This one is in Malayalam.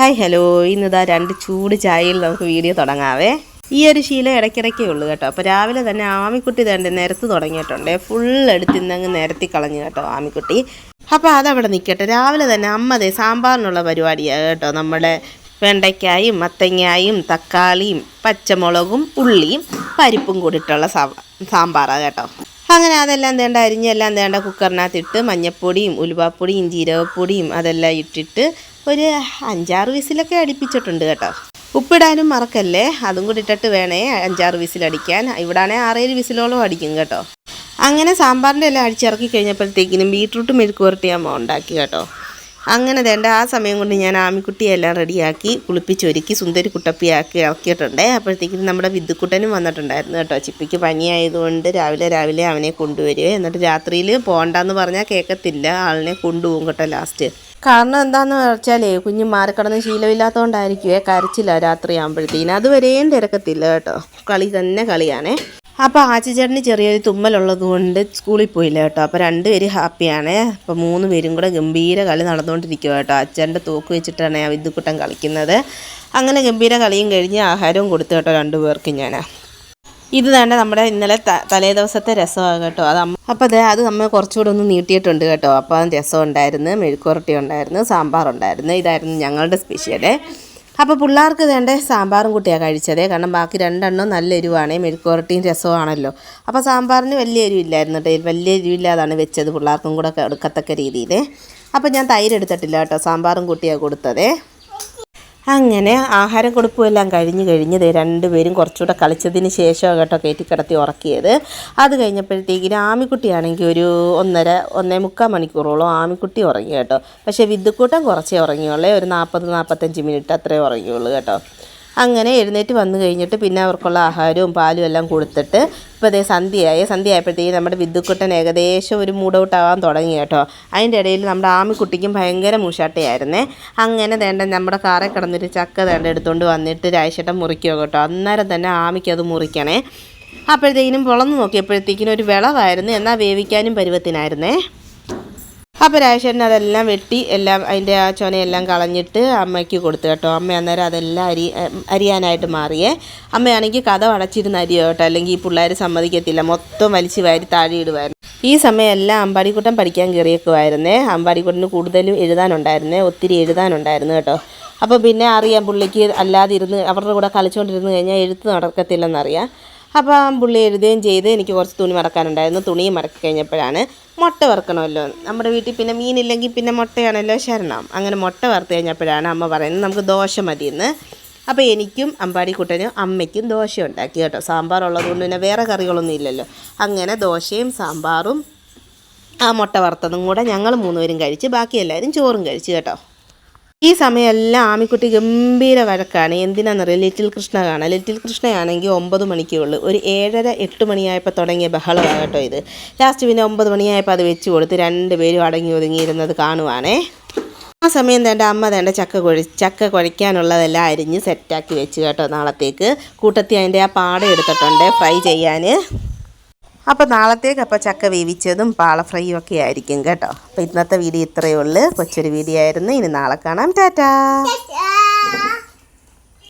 ഹായ് ഹലോ ഇന്നിതാ രണ്ട് ചൂട് ചായയിൽ നമുക്ക് വീഡിയോ തുടങ്ങാവേ. ഈ ഒരു ശീലം ഇടയ്ക്കിടയ്ക്കേ ഉള്ളൂ കേട്ടോ. അപ്പോൾ രാവിലെ തന്നെ ആമിക്കുട്ടി തേണ്ട നിരത്ത് തുടങ്ങിയിട്ടുണ്ട്. ഫുൾ എടുത്ത് ഇന്നങ്ങ് നിരത്തി കളഞ്ഞു കേട്ടോ ആമിക്കുട്ടി. അപ്പോൾ അതവിടെ നിൽക്കട്ടെ രാവിലെ തന്നെ അമ്മ സാമ്പാറിനുള്ള പരിപാടിയാണ് കേട്ടോ. നമ്മുടെ വെണ്ടയ്ക്കായും മത്തങ്ങായും തക്കാളിയും പച്ചമുളകും ഉള്ളിയും പരിപ്പും കൂടിയിട്ടുള്ള സാമ്പാറാണ് കേട്ടോ. അങ്ങനെ അതെല്ലാം തേണ്ട അരിഞ്ഞെല്ലാം തേണ്ട കുക്കറിനകത്തിട്ട് മഞ്ഞപ്പൊടിയും ഉലുവാപ്പൊടിയും ജീരകപ്പൊടിയും അതെല്ലാം ഇട്ടിട്ട് ഒരു അഞ്ചാറ് വിസിലൊക്കെ അടിപ്പിച്ചിട്ടുണ്ട് കേട്ടോ. ഉപ്പിടാനും മറക്കല്ലേ? അതും കൂടി ഇട്ടിട്ട് വേണേ അഞ്ചാറ് വിസിലടിക്കാൻ. ഇവിടാണേ ആറേഴ് വിസിലോളം അടിക്കും കേട്ടോ. അങ്ങനെ സാമ്പാറിന്റെ എല്ലാം അടിച്ചിറക്കി കഴിഞ്ഞപ്പോഴത്തേക്കിനും ബീട്രൂട്ട് പുരട്ടി അമ്മ ഉണ്ടാക്കി കേട്ടോ. അങ്ങനെ വേണ്ട ആ സമയം കൊണ്ട് ഞാൻ ആമിക്കുട്ടിയെല്ലാം റെഡിയാക്കി കുളിപ്പിച്ചൊരുക്കി സുന്ദരി കുട്ടപ്പിയാക്കി ഇറക്കിയിട്ടുണ്ട് അപ്പോഴത്തേക്കും നമ്മുടെ വിദ്യുക്കുട്ടനും വന്നിട്ടുണ്ടായിരുന്നു കേട്ടോ. ചിപ്പിക്ക് പനിയായതുകൊണ്ട് രാവിലെ രാവിലെ അവനെ കൊണ്ടുവരിക. എന്നിട്ട് രാത്രിയിൽ പോകണ്ടെന്ന് പറഞ്ഞാൽ കേൾക്കത്തില്ല ആളിനെ കൊണ്ടുപോകും കേട്ടോ ലാസ്റ്റ്. കാരണം എന്താണെന്ന് വെച്ചാലേ കുഞ്ഞ് മാറിക്കടന്ന് ശീലമില്ലാത്തതുകൊണ്ടായിരിക്കുമേ കരച്ചില്ല രാത്രി ആകുമ്പോഴത്തേക്കിനും അതുവരെയും തിരക്കത്തില്ല കേട്ടോ. കളി തന്നെ കളിയാണേ. അപ്പോൾ ആച്ചിച്ചേട്ടന് ചെറിയൊരു തുമ്മലുള്ളത് കൊണ്ട് സ്കൂളിൽ പോയില്ല കേട്ടോ. അപ്പോൾ രണ്ടുപേരും ഹാപ്പിയാണ്. അപ്പോൾ മൂന്ന് പേരും കൂടെ ഗംഭീര കളി നടന്നുകൊണ്ടിരിക്കുക കേട്ടോ. അച്ഛന്റെ തോക്ക് വെച്ചിട്ടാണ് ആ വിദ്യുക്കുട്ടൻ കളിക്കുന്നത്. അങ്ങനെ ഗംഭീര കളിയും കഴിഞ്ഞ് ആഹാരവും കൊടുത്തു കേട്ടോ രണ്ടുപേർക്കും ഞാൻ. ഇത് തന്നെ നമ്മുടെ ഇന്നലെ തലേ ദിവസത്തെ രസമാണ് കേട്ടോ. അത് അപ്പോൾ അതെ നമ്മൾ കുറച്ചുകൂടെ ഒന്ന് നീട്ടിയിട്ടുണ്ട് കേട്ടോ. അപ്പോൾ രസം ഉണ്ടായിരുന്നു. മെഴുക്കുരട്ടി ഉണ്ടായിരുന്നു. സാമ്പാർ ഉണ്ടായിരുന്നു. ഇതായിരുന്നു ഞങ്ങളുടെ സ്പെഷ്യൽ അപ്പോൾ പിള്ളേർക്ക് വേണ്ട സാമ്പാറും കൂട്ടിയാണ് കഴിച്ചതേ. കാരണം ബാക്കി രണ്ടെണ്ണം നല്ല എരിവാണ്. മെഴുക്കുരട്ടിയും രസമാണല്ലോ. അപ്പോൾ സാമ്പാറിന് വലിയ എരിവില്ലായിരുന്നു കേട്ടോ. വലിയ എരിവില്ലാതാണ് വെച്ചത് പിള്ളേർക്കും കൂടെ എടുക്കത്തക്ക രീതിയിൽ അപ്പോൾ ഞാൻ തൈര് എടുത്തിട്ടില്ല കേട്ടോ. സാമ്പാറും കൂട്ടിയാണ് കൊടുത്തതേ. അങ്ങനെ ആഹാരം കൊടുപ്പും എല്ലാം കഴിഞ്ഞ് കഴിഞ്ഞത് രണ്ടുപേരും കുറച്ചുകൂടെ കളിച്ചതിന് ശേഷം കേട്ടോ കയറ്റി കിടത്തി ഉറക്കിയത്. അത് കഴിഞ്ഞപ്പോഴത്തേക്കിന് ആമിക്കുട്ടിയാണെങ്കിൽ ഒരു ഒന്നര ഒന്നേ മുക്കാൽ മണിക്കൂറോളം ആമിക്കുട്ടി ഉറങ്ങി കേട്ടോ. പക്ഷേ വിദ്യുക്കൂട്ടം കുറച്ചേ ഉറങ്ങിയുള്ളേ. ഒരു നാൽപ്പത് നാൽപ്പത്തഞ്ച് മിനിറ്റ് അത്രേ ഉറങ്ങിയുള്ളൂ കേട്ടോ. അങ്ങനെ എഴുന്നേറ്റ് വന്നു കഴിഞ്ഞിട്ട് പിന്നെ അവർക്കുള്ള ആഹാരവും പാലും എല്ലാം കൊടുത്തിട്ട് ഇപ്പോൾ അതേ സന്ധ്യയായി. സന്ധ്യയായപ്പോഴത്തേക്കും നമ്മുടെ വിദ്യുക്കുട്ടൻ ഏകദേശം ഒരു മൂഡ് ഔട്ട് ആവാൻ തുടങ്ങി കേട്ടോ. അതിന്റെ ഇടയിൽ നമ്മുടെ ആമിക്കുട്ടിക്കും ഭയങ്കര മൂഷാട്ടയായിരുന്നേ അങ്ങനെ വേണ്ട നമ്മുടെ കാറിൽ കിടന്നൊരു ചക്ക വേണ്ട എടുത്തുകൊണ്ട് വന്നിട്ട് രാഴ്ചട്ടം മുറിക്കുക കേട്ടോ. അന്നേരം തന്നെ ആമിക്കത് മുറിക്കണേ. അപ്പോഴത്തേക്കിനും പുളന്ന് നോക്കിയപ്പോഴത്തേക്കിനും ഒരു വിളവായിരുന്നു. എന്നാൽ വേവിക്കാനും പരുവത്തിനായിരുന്നേ. അപ്പോൾ രാജേഷേട്ടൻ അതെല്ലാം വെട്ടി എല്ലാം അതിന്റെ ആ ചൊനയെല്ലാം കളഞ്ഞിട്ട് അമ്മയ്ക്ക് കൊടുത്തു കേട്ടോ. അമ്മ അന്നേരം അതെല്ലാം അരി അരിയാനായിട്ട് മാറിയേ. അമ്മയാണെങ്കിൽ കഥ അടച്ചിരുന്ന് അരിയോ കേട്ടോ അല്ലെങ്കിൽ ഈ പിള്ളേർ സമ്മതിക്കത്തില്ല. മൊത്തം വലിച്ചു വാരി താഴെ ഇടുമായിരുന്നു ഈ സമയമെല്ലാം അമ്പാടിക്കുട്ടൻ പഠിക്കാൻ കയറിയേക്കുമായിരുന്നേ അമ്പാടിക്കുട്ടന് കൂടുതലും എഴുതാനുണ്ടായിരുന്നേ. ഒത്തിരി എഴുതാനുണ്ടായിരുന്നു കേട്ടോ. അപ്പോൾ പിന്നെ അറിയാം പുള്ളിക്ക് അല്ലാതെ ഇരുന്ന് അവരുടെ കൂടെ കളിച്ചുകൊണ്ടിരുന്ന് കഴിഞ്ഞാൽ എഴുത്ത് നടക്കത്തില്ലെന്നറിയാം. അപ്പോൾ പുള്ളി എഴുതുകയും ചെയ്ത് എനിക്ക് കുറച്ച് തുണി മടക്കാനുണ്ടായിരുന്നു തുണിയും മടക്കി കഴിഞ്ഞപ്പോഴാണ് മുട്ട വറുക്കണമല്ലോ. നമ്മുടെ വീട്ടിൽ പിന്നെ മീനില്ലെങ്കിൽ പിന്നെ മുട്ടയാണല്ലോ ശരണം. അങ്ങനെ മുട്ട വറുത്ത് കഴിഞ്ഞപ്പോഴാണ് അമ്മ പറയുന്നത് നമുക്ക് ദോശ മതിയെന്ന്. അപ്പോൾ എനിക്കും അമ്പാടി കുട്ടനും അമ്മയ്ക്കും ദോശ ഉണ്ടാക്കി കേട്ടോ. സാമ്പാർ ഉള്ളതുകൊണ്ട് പിന്നെ വേറെ കറികളൊന്നും ഇല്ലല്ലോ. അങ്ങനെ ദോശയും സാമ്പാറും ആ മുട്ട വറുത്തതും കൂടെ ഞങ്ങൾ മൂന്നുപേരും കഴിച്ച് ബാക്കി എല്ലാവരും ചോറും കഴിച്ച് കേട്ടോ. ഈ സമയമെല്ലാം ആമിക്കുട്ടി ഗംഭീര വഴക്കാണ്. എന്തിനാണെന്നറിയാം ലിറ്റിൽ കൃഷ്ണ കാണാം ലിറ്റിൽ കൃഷ്ണയാണെങ്കിൽ ഒമ്പത് മണിക്കേ ഉള്ളൂ ഒരു ഏഴര എട്ട് മണിയായപ്പോൾ തുടങ്ങിയ ബഹളമാണ് കേട്ടോ ഇത്. ലാസ്റ്റ് പിന്നെ ഒമ്പത് മണിയായപ്പോൾ അത് വെച്ച് കൊടുത്ത് രണ്ടുപേരും അടങ്ങി ഒതുങ്ങിയിരുന്നത് കാണുവാണേ. ആ സമയം തേണ്ട അമ്മ തേണ്ട ചക്ക കുഴ ചക്ക കുഴയ്ക്കാനുള്ളതെല്ലാം അരിഞ്ഞ് സെറ്റാക്കി വെച്ച് കേട്ടോ നാളത്തേക്ക്. കൂട്ടത്തി അതിന്റെ ആ പാട എടുത്തിട്ടുണ്ട് ഫ്രൈ ചെയ്യാൻ. അപ്പോൾ നാളത്തേക്ക് അപ്പോൾ ചക്ക വേവിച്ചതും പാള ഫ്രൈയും ഒക്കെ ആയിരിക്കും കേട്ടോ. അപ്പോൾ ഇന്നത്തെ വീഡിയോ ഇത്രയേ ഉള്ളൂ. കൊച്ചൊരു വീഡിയോ ആയിരുന്നു. ഇനി നാളെ കാണാം. ടാറ്റാ.